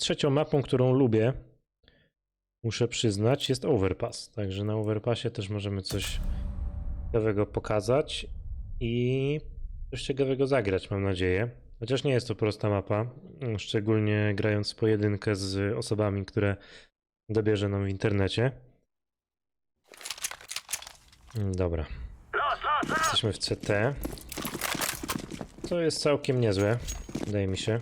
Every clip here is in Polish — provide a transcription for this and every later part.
trzecią mapą, którą lubię, muszę przyznać, jest Overpass. Także na Overpassie też możemy coś ciekawego pokazać i coś ciekawego zagrać, mam nadzieję. Chociaż nie jest to prosta mapa, szczególnie grając pojedynkę z osobami, które dobierze nam w internecie. Dobra. Jesteśmy w CT. To jest całkiem niezłe, wydaje mi się.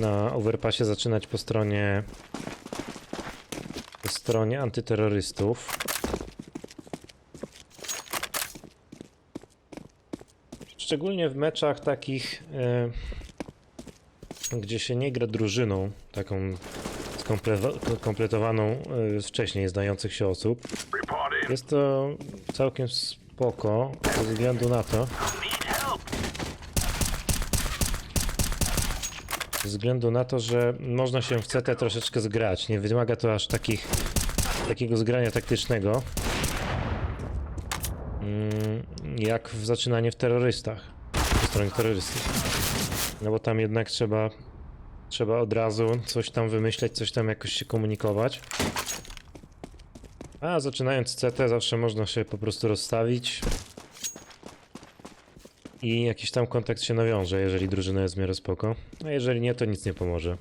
Na overpassie zaczynać po stronie po stronie antyterrorystów. Szczególnie w meczach takich, e, gdzie się nie gra drużyną, taką skomple- kompletowaną e, wcześniej znających się osób. Jest to całkiem spoko, ze względu na to, ze względu na to, że można się w CT troszeczkę zgrać. Nie wymaga to aż takich, takiego zgrania taktycznego, mm, jak w zaczynanie w terrorystach, po stronie terrorystów. No bo tam jednak trzeba, trzeba od razu coś tam wymyśleć, coś tam jakoś się komunikować. A zaczynając CT zawsze można się po prostu rozstawić i jakiś tam kontakt się nawiąże, jeżeli drużyna jest w miarę spoko. A jeżeli nie, to nic nie pomoże.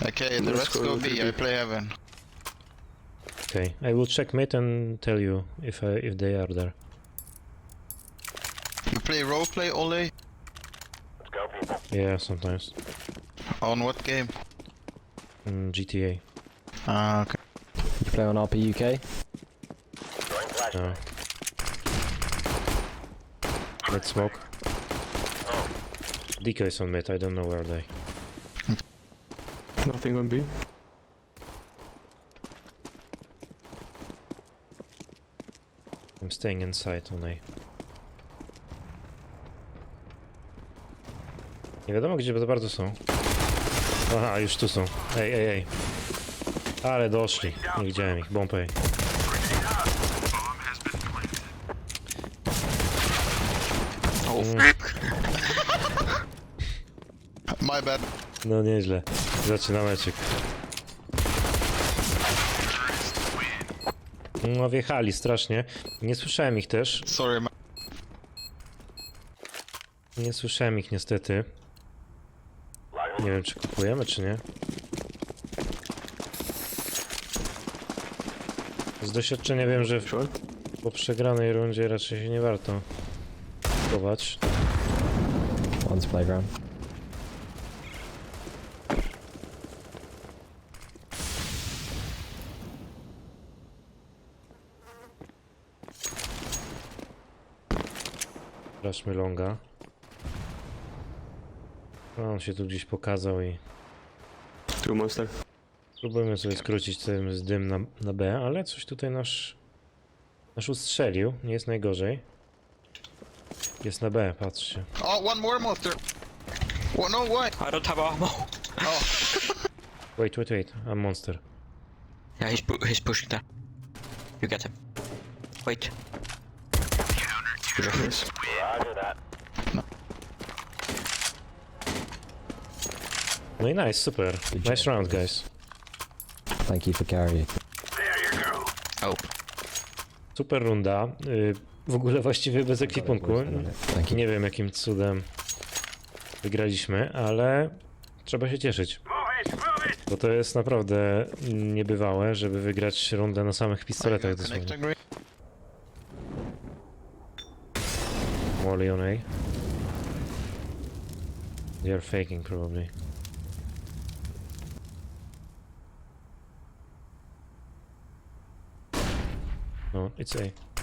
Okay, the rest go B, I play heaven. Okay, I will check mid and tell you if I, if they are there. You play roleplay only? Yeah, sometimes. On what game? Mm, GTA. Ah, okay. You play on RP UK? No. Let's smoke. Decoys on mid, I don't know where they. Nothing on B. I'm staying inside on A. Nie wiadomo gdzie za bardzo są. Aha, już tu są. Ej, ej, ej. Ale doszli. Nie widziałem ich. Bomb A. Oh, Mm. My bad. No nieźle. Zaczyna meczek. No wjechali strasznie. Nie słyszałem ich też. Sorry, man. Nie słyszałem ich niestety. Nie wiem czy kupujemy czy nie. Z doświadczenia wiem, że w, po przegranej rundzie raczej się nie warto kupować. One's playground. Sprawdźmy longa. No, on się tu gdzieś pokazał i Two monster. spróbujmy sobie skrócić ten z dym na, na B, ale coś tutaj nasz nasz ustrzelił, nie jest najgorzej. Jest na B, patrzcie. Oh, one more monster. What? No, why? I don't have ammo. Oh, Wait, wait, wait, a monster. Yeah, he's pu- he's pushing there. You get him. Wait. No i nice, super. Nice round, guys. Thank you for carrying. Oh. Super runda. Y, W ogóle właściwie bez ekwipunku. You. Nie wiem jakim cudem wygraliśmy, ale trzeba się cieszyć. Bo to jest naprawdę niebywałe, żeby wygrać rundę na samych pistoletach dosłownie. Molly on A. They are faking probably. No, it's A.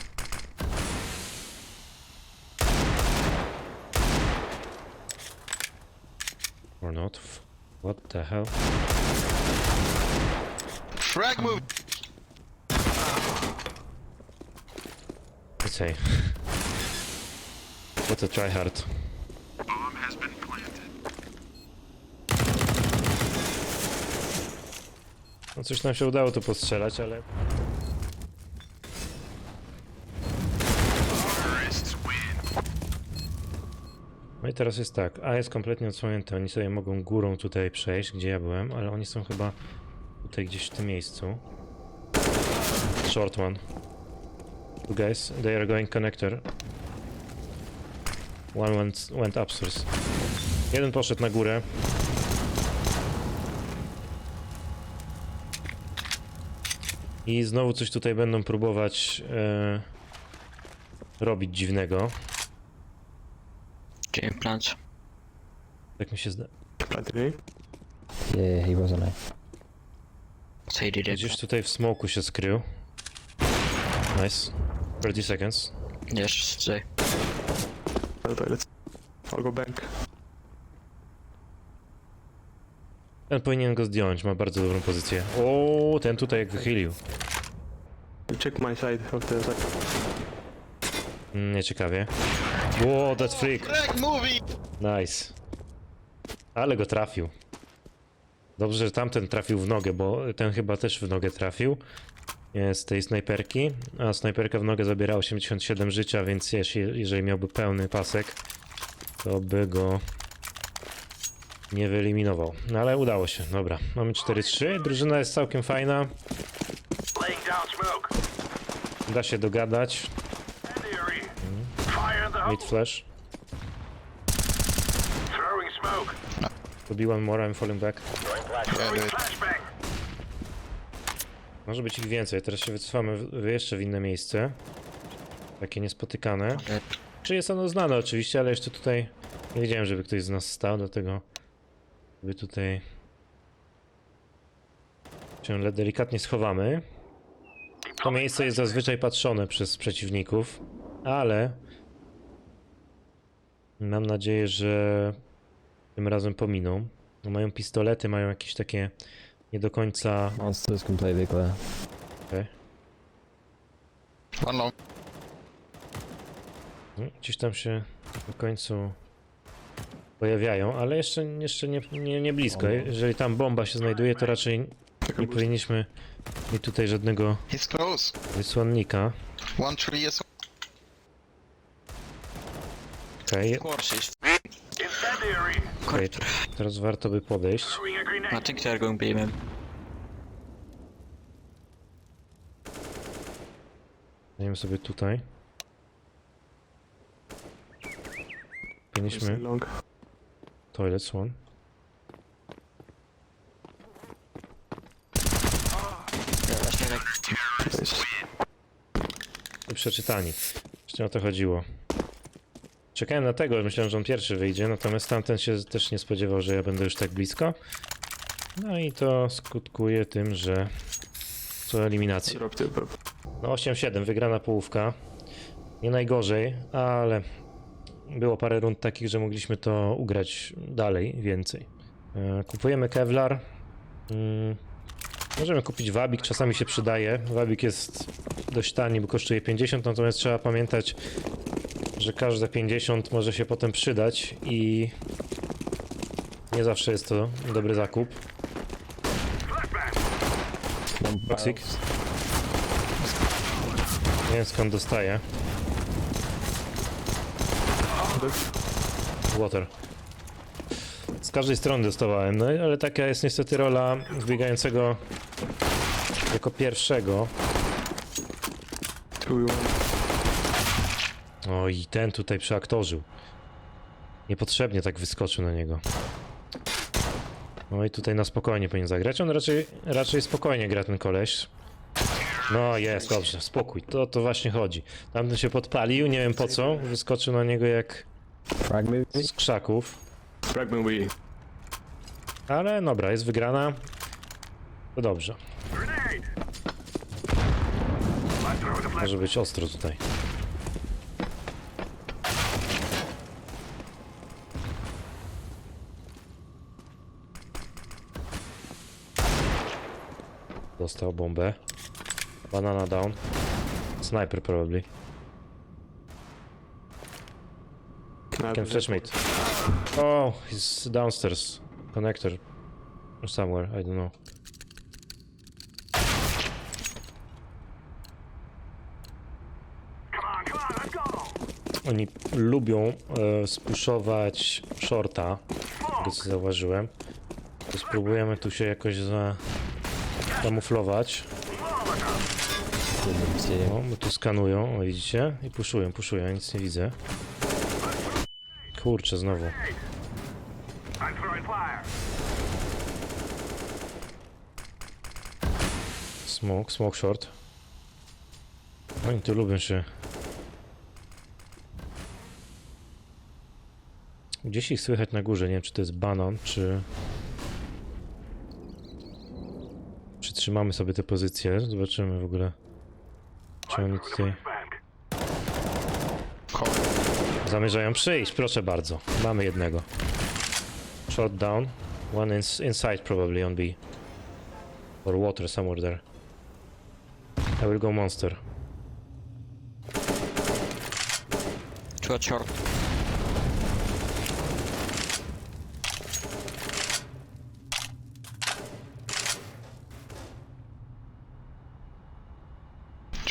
Or not. What the hell? Frag move. It's A. What a tryhard. No coś nam się udało tu postrzelać, ale... i teraz jest tak, A jest kompletnie odsłonięty, oni sobie mogą górą tutaj przejść, gdzie ja byłem, ale oni są chyba tutaj gdzieś w tym miejscu. Short one. Two guys, they are going connector. One went, went upstairs. Jeden poszedł na górę. I znowu coś tutaj będą próbować e, robić dziwnego. Game plans. Tak mi się zda. Planted A. Yeah, he wasn't I. So he did it. Gdzieś tutaj w smoku się skrył. Nice. 30 seconds. Yes. By the toilets. I'll go bank. Ten powinien go zdjąć, ma bardzo dobrą pozycję. O, ten tutaj jak wychylił. Check my side of the side. Mm, Nieciekawie. Wow, that freak. Movie! Nice. Ale go trafił. Dobrze, że tamten trafił w nogę, bo ten chyba też w nogę trafił. Z tej snajperki. A snajperka w nogę zabiera 87 życia, więc jeżeli miałby pełny pasek, to by go nie wyeliminował. No ale udało się. Dobra, mamy 4-3. Drużyna jest całkiem fajna. Da się dogadać. Mid flash. Throwing smoke. To be one more, I'm falling back. Flashbang. Może być ich więcej. Teraz się wycofamy w, jeszcze w inne miejsce. Takie niespotykane. Dead. Czy jest ono znane oczywiście, ale jeszcze tutaj nie wiedziałem, żeby ktoś z nas stał, dlatego sobie tutaj się le- delikatnie schowamy. To miejsce jest zazwyczaj patrzone przez przeciwników, ale mam nadzieję, że tym razem pominą. No, mają pistolety, mają jakieś takie nie do końca Monster's completely clear. One long. No, Gdzieś tam się w końcu pojawiają, ale jeszcze, jeszcze nie, nie, nie blisko. Jeżeli tam bomba się znajduje, to raczej nie powinniśmy mieć tutaj żadnego He's close. wysłannika. One tree is. Okej, Of course, he's Incendiary. okej, teraz warto by podejść. I think they're going B, man. Dajemy sobie tutaj. Powinniśmy... Long. Toilet one. Yeah, like. I przeczytani. Właśnie o to chodziło. Czekałem na tego, myślałem, że on pierwszy wyjdzie, natomiast tamten się też nie spodziewał, że ja będę już tak blisko. No i to skutkuje tym, że tip up. No 8-7, wygrana połówka. Nie najgorzej, ale było parę rund takich, że mogliśmy to ugrać dalej, więcej. E, Kupujemy Kevlar. Mm, Możemy kupić Wabik, czasami się przydaje. Wabik jest dość tani, bo kosztuje 50, natomiast trzeba pamiętać, że każde 50 może się potem przydać i nie zawsze jest to dobry zakup. Toxic. Nie wiem skąd dostaję. Water. Z każdej strony dostawałem, no ale taka jest niestety rola wbiegającego jako pierwszego. One. O i ten tutaj przeaktorzył. Niepotrzebnie tak wyskoczył na niego. No i tutaj na spokojnie powinien zagrać. On raczej, raczej spokojnie gra ten koleś. No jest, dobrze, spokój. To, to właśnie chodzi. Tamten się podpalił, nie wiem po co. Wyskoczył na niego jak z krzaków. Ale dobra, jest wygrana. To dobrze. Może być ostro tutaj. Dostał bombę. Banana down. Sniper probably. Can flash mate. Oh, he's downstairs. Connector. Or somewhere, I don't know. Oni lubią e, spuszować shorta, tego co zauważyłem. To spróbujemy tu się jakoś za... kamuflować. Didn't see him. O, bo tu skanują, o widzicie? I puszują, puszują, nic nie widzę. Kurczę, znowu. Smoke, smoke short. Oni tu lubią się. Gdzieś ich słychać na górze, nie wiem czy to jest banan, czy... Czy trzymamy sobie te pozycje, zobaczymy w ogóle. Czy oni tutaj zamierzają przyjść, proszę bardzo. Mamy jednego. Shot down. One ins inside probably on B. Or water somewhere there. I will go monster. Short.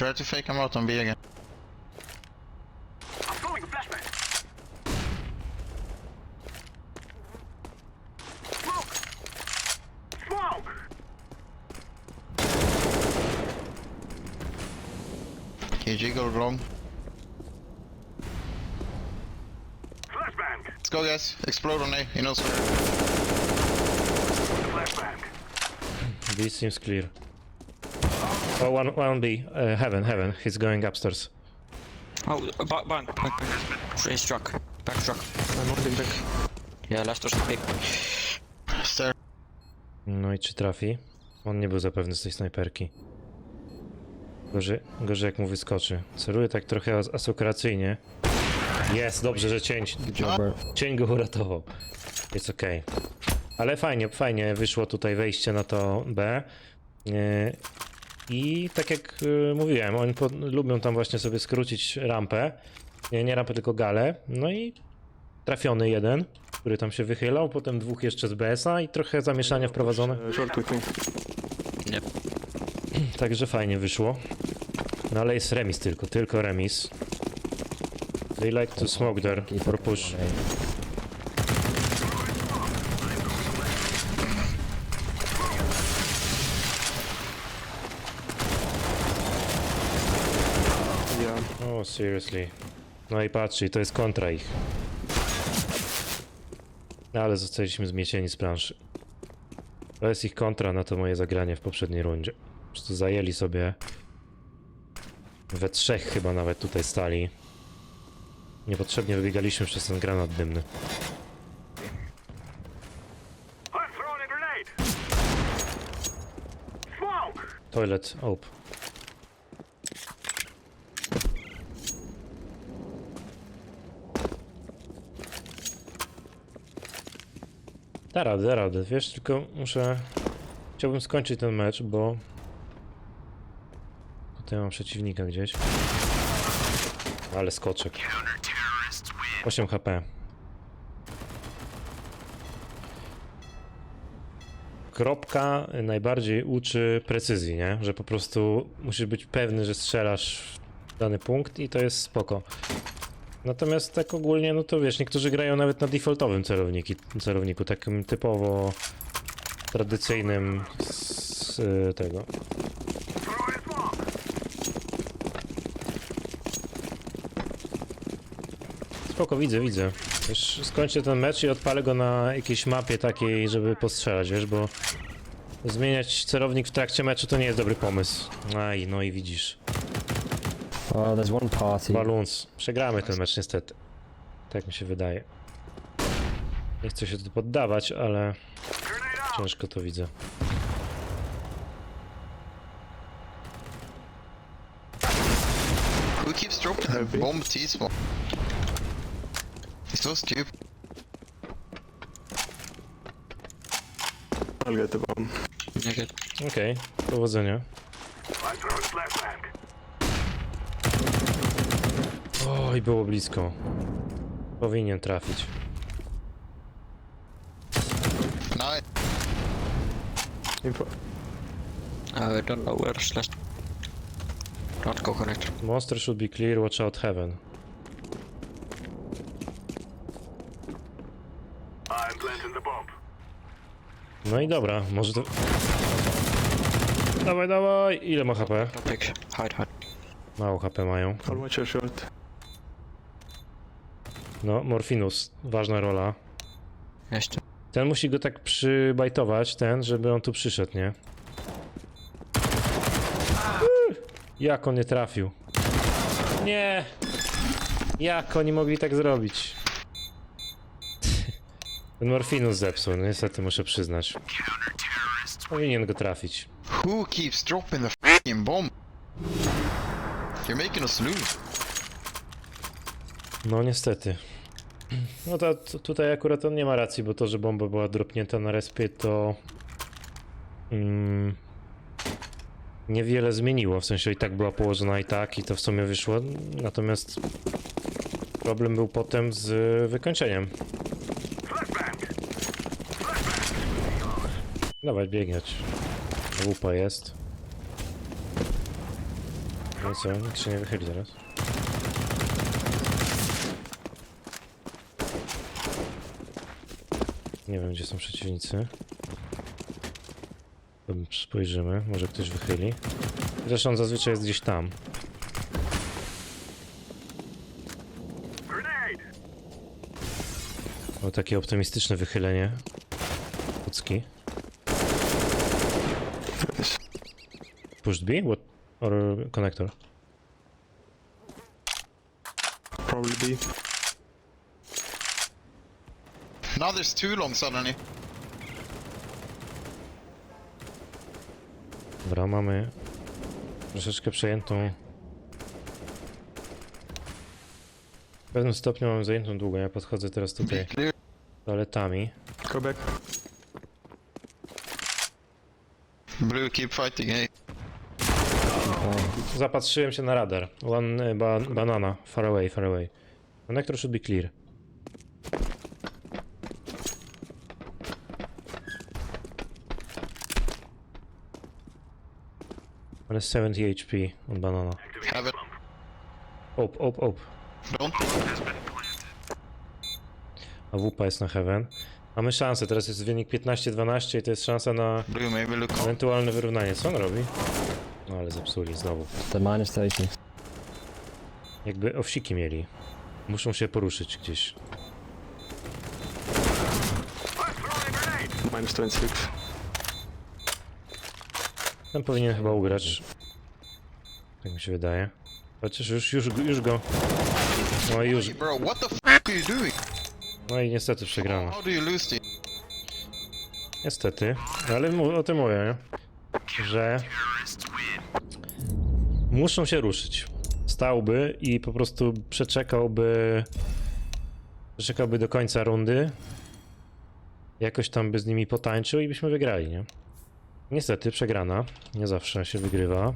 Try to fake him out on B again. I'm throwing flashbang. Smoke. Smoke. He jiggled long. Flashbang. Let's go guys. Explode on A. He knows where. Flashbang. B seems clear. Oh, one, one B. Uh, heaven, heaven. He's going upstairs. Oh, uh, ba- bank, bank, bank. He's struck. Back struck. I'm holding back. Yeah, last was big. Stair. No i czy trafi? On nie był zapewny z tej snajperki. Gorzej, gorzej jak mu wyskoczy. Celuje tak trochę as asokuracyjnie. Jest, dobrze, że cień, cień go uratował. Jest okej. Ale fajnie, fajnie wyszło tutaj wejście na to B. Yy, I tak jak yy, mówiłem, oni po, lubią tam właśnie sobie skrócić rampę. Nie, nie rampę, tylko galę. No i trafiony jeden, który tam się wychylał, potem dwóch jeszcze z BS-a i trochę zamieszania wprowadzone. Short with me. Yep. Także fajnie wyszło. No ale jest remis tylko, tylko remis. They like to smoke there for push. Oh, seriously. No i patrzcie, to jest kontra ich. Ale zostaliśmy zmiecieni z planszy. To jest ich kontra na to moje zagranie w poprzedniej rundzie. Po prostu zajęli sobie we trzech chyba nawet tutaj stali. Niepotrzebnie wybiegaliśmy przez ten granat dymny. Toilet, op. Da radę, da radę. Wiesz, tylko muszę... Chciałbym skończyć ten mecz, bo... Tutaj mam przeciwnika gdzieś. Ale skoczek. 8 HP. Kropka najbardziej uczy precyzji, nie? Że po prostu musisz być pewny, że strzelasz w dany punkt i to jest spoko. Natomiast tak ogólnie, no to wiesz, niektórzy grają nawet na defaultowym celowniki, celowniku, takim typowo tradycyjnym z y, tego. Spoko, widzę, widzę. Wiesz, skończę ten mecz i odpalę go na jakiejś mapie takiej, żeby postrzelać, wiesz, bo zmieniać celownik w trakcie meczu to nie jest dobry pomysł. Aj, no i widzisz. Oh, there's one party. Balloons. Przegramy ten mecz niestety. Tak mi się wydaje. Nie chcę się tu poddawać, ale ciężko to widzę. Who keeps dropping the bomb T small? He's so stupid. I'll get the bomb. Good. Okej, powodzenia. I'm throwing flashbang. Oj, było blisko. Powinien trafić. No, Info. I don't know where slash. Not go connect. Monster should be clear, watch out heaven. I'm planting the bomb. No i dobra, może to... Dawaj, dawaj! Ile ma HP? Hide, hide. Mało HP mają. I'll watch short. No, Morfinus, ważna rola. Jeszcze. Ten musi go tak przybajtować, ten, żeby on tu przyszedł, nie? Uuu, Jak on nie trafił? Nie! Jak oni mogli tak zrobić? Ten Morfinus zepsuł, no niestety muszę przyznać. Powinien go trafić. Who keeps dropping the fucking bomb? You're making us lose. No niestety. No to, to tutaj akurat on nie ma racji, bo to, że bomba była dropnięta na respie, to mm, niewiele zmieniło. W sensie i tak była położona i tak, i to w sumie wyszło. Natomiast problem był potem z wykończeniem. Dawaj, biegać. Łupa jest. No co? Nikt się nie wychyli zaraz. Nie wiem, gdzie są przeciwnicy. Spojrzymy, może ktoś wychyli. Zresztą zazwyczaj jest gdzieś tam. O, takie optymistyczne wychylenie. Kucki. Pushed B? What? Or connector? Probably B. Now there's two long suddenly. Dobra, mamy troszeczkę przejętą. W pewnym stopniu mamy zajętą długą. Ja podchodzę teraz tutaj Clear. toaletami. Go back. Blue, keep fighting, hey. Zapatrzyłem się na radar. One e, ba banana. Far away, far away. Connector should be clear. On is 70 HP on banana. Have it. Op, op, op. Don't. A WP jest na heaven. Mamy szansę, teraz jest wynik 15-12 i to jest szansa na Blue, maybe look. ewentualne wyrównanie. Co on robi? No ale zepsuli znowu. The mine station. Jakby owsiki mieli. Muszą się poruszyć gdzieś. Minus 26. Ten powinien chyba ugrać. Tak mi się wydaje. Chociaż już, już, już go. No i już. Hey, bro, what the fuck are you doing? No i niestety przegrano. How do you lose this? Niestety. Ale mu- o tym mówię, nie? Że muszą się ruszyć. Stałby i po prostu przeczekałby przeczekałby do końca rundy. Jakoś tam by z nimi potańczył i byśmy wygrali, nie? Niestety przegrana. Nie zawsze się wygrywa.